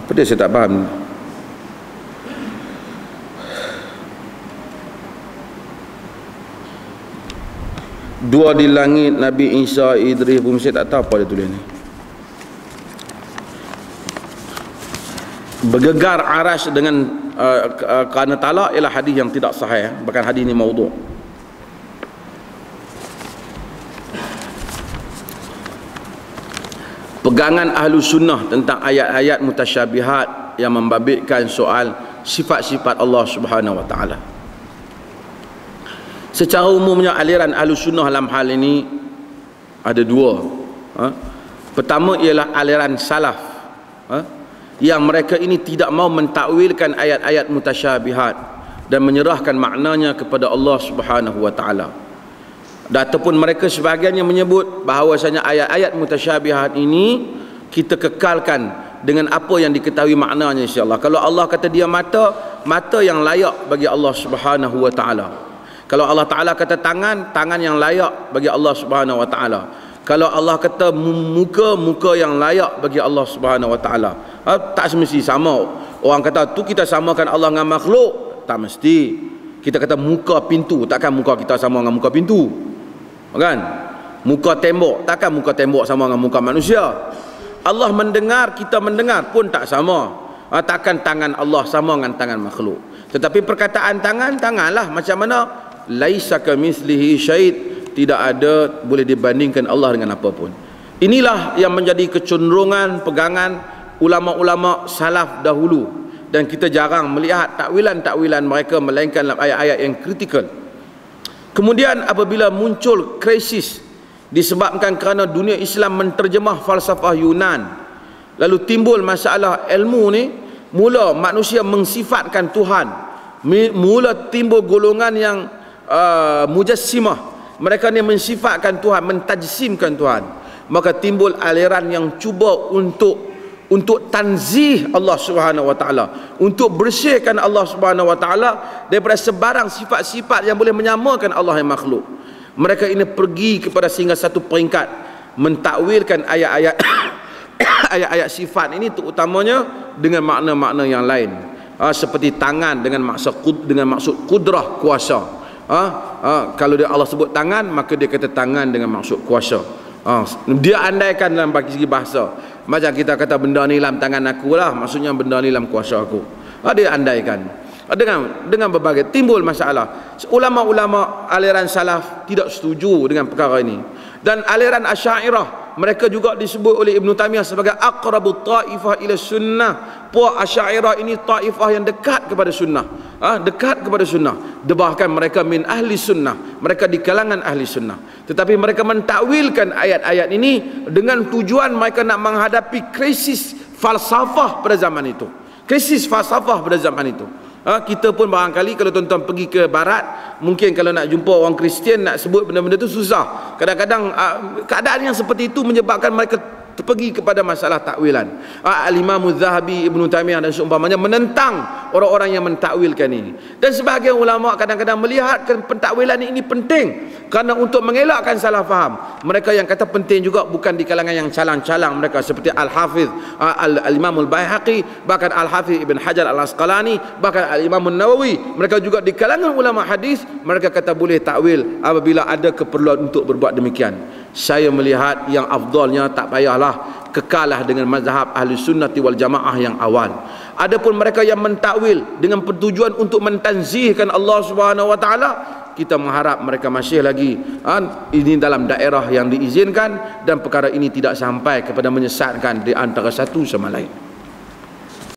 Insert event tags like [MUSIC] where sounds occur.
apa dia saya tak faham? Dua di langit Nabi Isa Idris pun saya tak tahu apa dia tulis ni. Bergegar aras dengan uh, uh, kerana talak ialah hadis yang tidak sahih. Bahkan hadis ini maudhu' pegangan ahlu sunnah tentang ayat-ayat mutasyabihat yang membabitkan soal sifat-sifat Allah subhanahu wa ta'ala secara umumnya aliran ahlu sunnah dalam hal ini ada dua ha? pertama ialah aliran salaf ha? yang mereka ini tidak mau mentakwilkan ayat-ayat mutasyabihat dan menyerahkan maknanya kepada Allah subhanahu wa ta'ala ataupun mereka sebahagian yang menyebut bahawasanya ayat-ayat mutasyabihat ini kita kekalkan dengan apa yang diketahui maknanya insya-Allah. Kalau Allah kata dia mata, mata yang layak bagi Allah Subhanahu wa taala. Kalau Allah Taala kata tangan, tangan yang layak bagi Allah Subhanahu Wa Taala. Kalau Allah kata muka, muka yang layak bagi Allah Subhanahu Wa Taala. Ha, tak semesti sama. Orang kata tu kita samakan Allah dengan makhluk, tak mesti. Kita kata muka pintu, takkan muka kita sama dengan muka pintu. Kan? Muka tembok, takkan muka tembok sama dengan muka manusia. Allah mendengar, kita mendengar pun tak sama. Ha, takkan tangan Allah sama dengan tangan makhluk. Tetapi perkataan tangan, tanganlah macam mana laisa kamitslihi syait tidak ada boleh dibandingkan Allah dengan apapun inilah yang menjadi kecenderungan pegangan ulama-ulama salaf dahulu dan kita jarang melihat takwilan-takwilan mereka melainkan dalam ayat-ayat yang kritikal kemudian apabila muncul krisis disebabkan kerana dunia Islam menterjemah falsafah Yunan lalu timbul masalah ilmu ni mula manusia mengsifatkan Tuhan. Mula timbul golongan yang uh, mujassimah. Mereka ni mensifatkan Tuhan mentajsimkan Tuhan. Maka timbul aliran yang cuba untuk untuk tanzih Allah Subhanahu wa taala untuk bersihkan Allah Subhanahu wa taala daripada sebarang sifat-sifat yang boleh menyamakan Allah yang makhluk mereka ini pergi kepada sehingga satu peringkat mentakwilkan ayat-ayat [COUGHS] ayat-ayat sifat ini terutamanya dengan makna-makna yang lain ha, seperti tangan dengan maksud dengan maksud kudrah kuasa ha? Ha? kalau dia Allah sebut tangan maka dia kata tangan dengan maksud kuasa ha? dia andaikan dalam bagi segi bahasa macam kita kata benda ni dalam tangan aku lah. Maksudnya benda ni dalam kuasa aku. Dia andaikan. Dengan dengan berbagai timbul masalah. Ulama-ulama aliran salaf tidak setuju dengan perkara ini. Dan aliran asyairah mereka juga disebut oleh Ibn Taymiyah sebagai aqrabu ta'ifah ila sunnah. Puak asyairah ini ta'ifah yang dekat kepada sunnah. Ha? dekat kepada sunnah. Bahkan mereka min ahli sunnah. Mereka di kalangan ahli sunnah. Tetapi mereka mentakwilkan ayat-ayat ini dengan tujuan mereka nak menghadapi krisis falsafah pada zaman itu. Krisis falsafah pada zaman itu Ha, kita pun barangkali kalau tuan-tuan pergi ke barat mungkin kalau nak jumpa orang Kristian nak sebut benda-benda tu susah. Kadang-kadang uh, keadaan yang seperti itu menyebabkan mereka pergi kepada masalah takwilan. Ah, Al-Imam Zahabi Ibn Taymiyah dan seumpamanya menentang orang-orang yang mentakwilkan ini. Dan sebahagian ulama kadang-kadang melihat pentakwilan ini penting kerana untuk mengelakkan salah faham. Mereka yang kata penting juga bukan di kalangan yang calang-calang mereka seperti Al-Hafiz ah, Al-Imam Al-Bayhaqi bahkan Al-Hafiz Ibn Hajar Al-Asqalani bahkan Al-Imam Al-Nawawi mereka juga di kalangan ulama hadis mereka kata boleh takwil apabila ada keperluan untuk berbuat demikian. Saya melihat yang afdalnya tak payahlah kekalah dengan mazhab ahli sunnati wal jamaah yang awal. Adapun mereka yang mentakwil dengan pertujuan untuk mentanzihkan Allah Subhanahu wa taala kita mengharap mereka masih lagi. Ha, ini dalam daerah yang diizinkan dan perkara ini tidak sampai kepada menyesatkan di antara satu sama lain